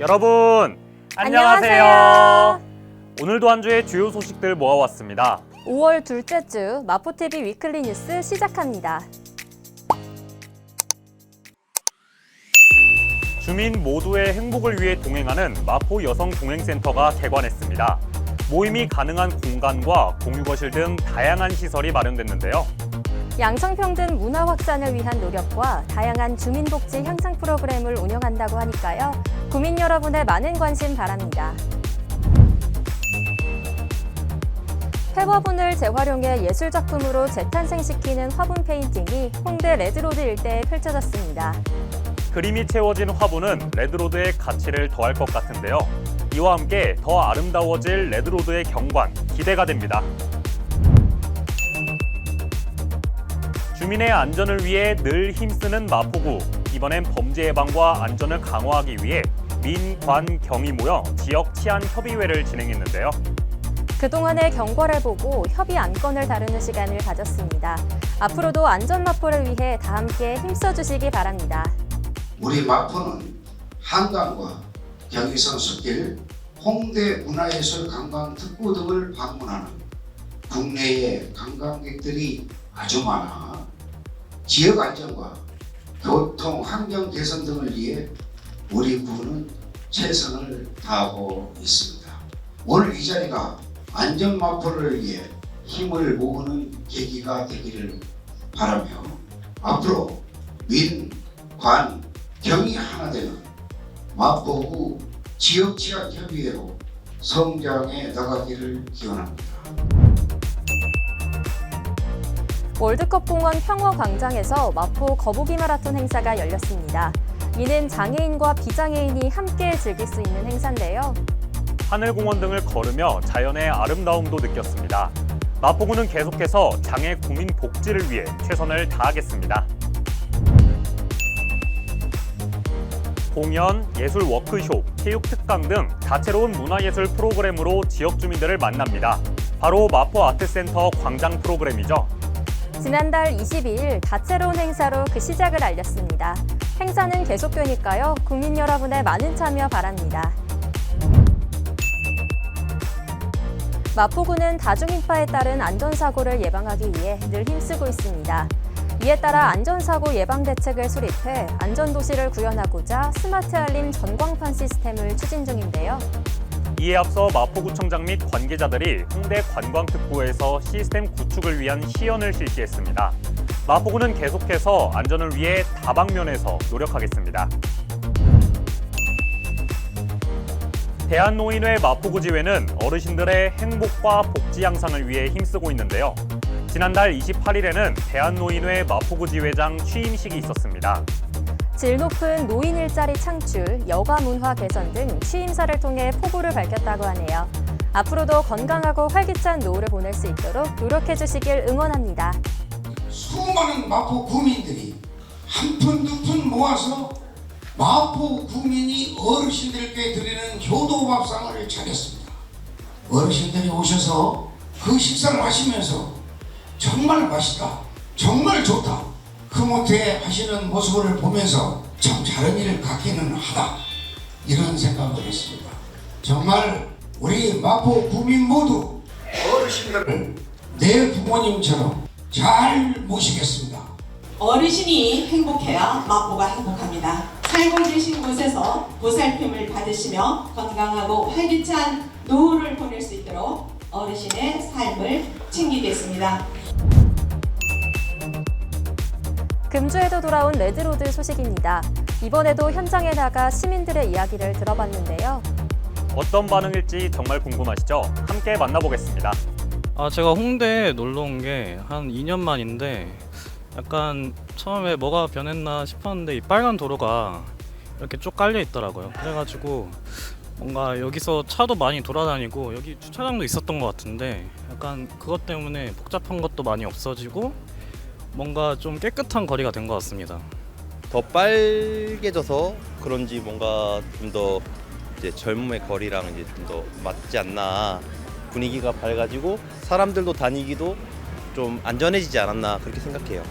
여러분 안녕하세요. 안녕하세요. 오늘도 한 주의 주요 소식들 모아왔습니다. 5월 둘째 주 마포TV 위클리 뉴스 시작합니다. 주민 모두의 행복을 위해 동행하는 마포 여성 동행센터가 개관했습니다. 모임이 가능한 공간과 공유거실 등 다양한 시설이 마련됐는데요. 양성평등 문화 확산을 위한 노력과 다양한 주민복지 향상 프로그램을 운영한다고 하니까요. 구민 여러분의 많은 관심 바랍니다. 폐화분을 재활용해 예술작품으로 재탄생시키는 화분 페인팅이 홍대 레드로드 일대에 펼쳐졌습니다. 그림이 채워진 화분은 레드로드의 가치를 더할 것 같은데요. 이와 함께 더 아름다워질 레드로드의 경관 기대가 됩니다. 주민의 안전을 위해 늘 힘쓰는 마포구. 이번엔 범죄 예방과 안전을 강화하기 위해 민, 관, 경이 모여 지역 치안 협의회를 진행했는데요. 그동안의 경과를 보고 협의 안건을 다루는 시간을 가졌습니다. 앞으로도 안전 마포를 위해 다 함께 힘써 주시기 바랍니다. 우리 마포는 한강과 경의선 숲길, 홍대 문화예술 관광 특구 등을 방문하는 국내의 관광객들이 아주 많아 지역 안전과 교통 환경 개선 등을 위해 우리 구는 최선을 다하고 있습니다. 오늘 이 자리가 안전 마포를 위해 힘을 모으는 계기가 되기를 바라며 앞으로 민, 관, 경이 하나 되는 마포구 지역치안협의회로 성장해 나가기를 기원합니다. 월드컵 공원 평화 광장에서 마포 거북이 마라톤 행사가 열렸습니다. 이는 장애인과 비장애인이 함께 즐길 수 있는 행사인데요. 하늘공원 등을 걸으며 자연의 아름다움도 느꼈습니다. 마포구는 계속해서 장애 국민 복지를 위해 최선을 다하겠습니다. 공연, 예술 워크숍, 체육 특강 등 다채로운 문화예술 프로그램으로 지역 주민들을 만납니다. 바로 마포 아트센터 광장 프로그램이죠. 지난달 22일 다채로운 행사로 그 시작을 알렸습니다. 행사는 계속되니까요. 국민 여러분의 많은 참여 바랍니다. 마포구는 다중인파에 따른 안전사고를 예방하기 위해 늘 힘쓰고 있습니다. 이에 따라 안전사고 예방 대책을 수립해 안전도시를 구현하고자 스마트 알림 전광판 시스템을 추진 중인데요. 이에 앞서 마포구청장 및 관계자들이 홍대 관광특구에서 시스템 구축을 위한 시연을 실시했습니다. 마포구는 계속해서 안전을 위해 다방면에서 노력하겠습니다. 대한노인회 마포구지회는 어르신들의 행복과 복지 향상을 위해 힘쓰고 있는데요. 지난달 28일에는 대한노인회 마포구지회장 취임식이 있었습니다. 질 높은 노인 일자리 창출, 여가 문화 개선 등 취임사를 통해 포부를 밝혔다고 하네요. 앞으로도 건강하고 활기찬 노후를 보낼 수 있도록 노력해 주시길 응원합니다. 수많은 마포 구민들이 한 푼 두 푼 모아서 마포 구민이 어르신들께 드리는 효도 밥상을 차렸습니다. 어르신들이 오셔서 그 식사를 하시면서 정말 맛있다, 정말 좋다, 흐뭇해 하시는 모습을 보면서 참 잘한 일을 갖기는 하다 이런 생각을 했습니다. 정말 우리 마포 구민 모두 어르신들을 내 부모님처럼 잘 모시겠습니다. 어르신이 행복해야 마포가 행복합니다. 살고 계신 곳에서 보살핌을 받으시며 건강하고 활기찬 노후를 보낼 수 있도록 어르신의 삶을 챙기겠습니다. 금주에도 돌아온 레드로드 소식입니다. 이번에도 현장에 나가 시민들의 이야기를 들어봤는데요. 어떤 반응일지 정말 궁금하시죠? 함께 만나보겠습니다. 아 제가 홍대에 놀러 온 게 한 2년 만인데 약간 처음에 뭐가 변했나 싶었는데 이 빨간 도로가 이렇게 쭉 깔려 있더라고요. 그래가지고 뭔가 여기서 차도 많이 돌아다니고 여기 주차장도 있었던 것 같은데 약간 그것 때문에 복잡한 것도 많이 없어지고 뭔가 좀 깨끗한 거리가 된 것 같습니다. 더 빨개져서 그런지 뭔가 좀 더 이제 젊음의 거리랑 이제 좀 더 맞지 않나 분위기가 밝아지고 사람들도 다니기도 좀 안전해지지 않았나 그렇게 생각해요.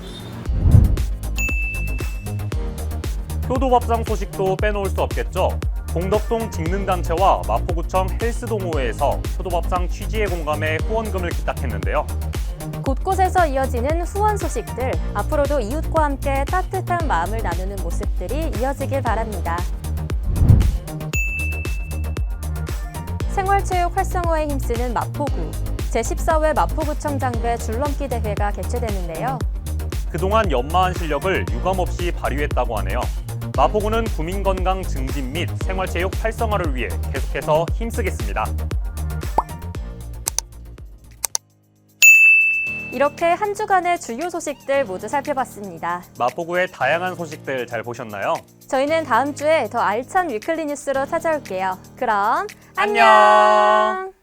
효도밥상 소식도 빼놓을 수 없겠죠. 공덕동 직능단체와 마포구청 헬스동호회에서 효도밥상 취지에 공감해 후원금을 기탁했는데요. 곳곳에서 이어지는 후원 소식들, 앞으로도 이웃과 함께 따뜻한 마음을 나누는 모습들이 이어지길 바랍니다. 생활체육 활성화에 힘쓰는 마포구. 제14회 마포구청 장배 줄넘기 대회가 개최되는데요. 그동안 연마한 실력을 유감없이 발휘했다고 하네요. 마포구는 구민 건강 증진 및 생활체육 활성화를 위해 계속해서 힘쓰겠습니다. 이렇게 한 주간의 주요 소식들 모두 살펴봤습니다. 마포구의 다양한 소식들 잘 보셨나요? 저희는 다음 주에 더 알찬 위클리 뉴스로 찾아올게요. 그럼 안녕. 안녕.